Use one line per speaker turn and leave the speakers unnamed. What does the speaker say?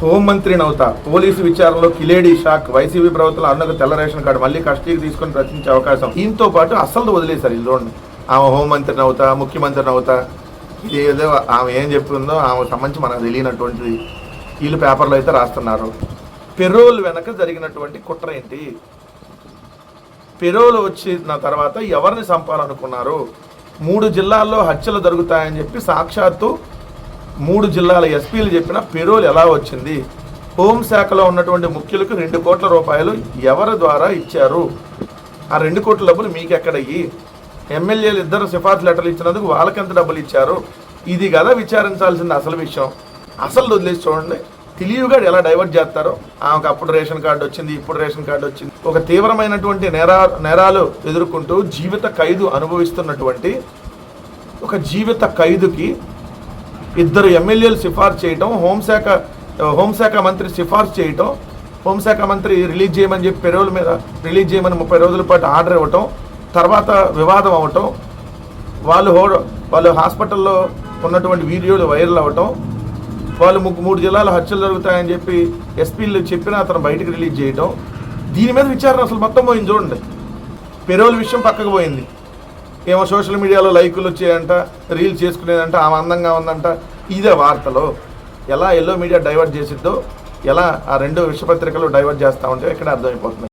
హోంమంత్రిని అవుతా పోలీసు విచారణలో కిలేడి shock YCP ప్రభుత్వం అన్నకు తెల్ల రేషన్ కార్డు మళ్ళీ కస్టడీకి తీసుకొని రచించే అవకాశం. దీంతో పాటు అసలు వదిలేశారు ఇది చూడండి ఆమె హోంమంత్రిని అవుతా ముఖ్యమంత్రిని అవుతా ఇది ఏదో ఆమె ఏం చెప్పిందో ఆమె సంబంధించి మనకు తెలియనటువంటిది. వీళ్ళు పేపర్లో అయితే రాస్తున్నారు. పెరోల్ వెనక జరిగినటువంటి కుట్ర ఏంటి? పెరోలు వచ్చిన తర్వాత ఎవరిని చంపాలనుకున్నారు? మూడు జిల్లాల్లో హత్యలు జరుగుతాయని చెప్పి సాక్షాత్తు మూడు జిల్లాల ఎస్పీలు చెప్పిన పెరోల్ ఎలా వచ్చింది? హోంశాఖలో ఉన్నటువంటి ముఖ్యులకు రెండు కోట్ల రూపాయలు ఎవరి ద్వారా ఇచ్చారు? ఆ రెండు కోట్ల డబ్బులు మీకు ఎక్కడయ్యి ఎమ్మెల్యేలు ఇద్దరు సిఫార్సు లెటర్లు ఇచ్చినందుకు వాళ్ళకి ఎంత డబ్బులు ఇచ్చారు? ఇది కదా విచారించాల్సింది అసలు విషయం. అసలు వదిలేసి చూడండి. తెలివిగా ఎలా డైవర్ట్ చేస్తారో? ఆమెకు అప్పుడు రేషన్ కార్డు వచ్చింది ఇప్పుడు రేషన్ కార్డు వచ్చింది. ఒక తీవ్రమైనటువంటి నేరా నేరాలు ఎదుర్కొంటూ జీవిత ఖైదు అనుభవిస్తున్నటువంటి ఒక జీవిత ఖైదుకి ఇద్దరు ఎమ్మెల్యేలు సిఫార్సు చేయటం హోంశాఖ హోంశాఖ మంత్రి సిఫార్సు చేయటం హోంశాఖ మంత్రి రిలీజ్ చేయమని చెప్పి పెరోల మీద రిలీజ్ చేయమని ముప్పై రోజుల పాటు ఆర్డర్ ఇవ్వటం తర్వాత వివాదం అవ్వటం వాళ్ళు హో వాళ్ళు హాస్పిటల్లో ఉన్నటువంటి వీడియోలు వైరల్ అవ్వటం వాళ్ళు ముగ్గు మూడు జిల్లాల హత్యలు జరుగుతాయని చెప్పి ఎస్పీలు చెప్పినా అతను బయటకు రిలీజ్ చేయటం. దీని మీద విచారణ అసలు మొత్తం పోయింది చూడండి. పెరోల్ విషయం పక్కకు పోయింది. ఏమో సోషల్ మీడియాలో లైకులు వచ్చాయంట రీల్స్ చేసుకునేదంట ఆమె అందంగా ఉందంట. ఇదే వార్తలో ఎలా ఎల్లో మీడియా డైవర్ట్ చేసిద్దో ఎలా ఆ రెండు విషపత్రికలు డైవర్ట్ చేస్తూ ఉంటే ఇక్కడ అర్థమైపోతుంది.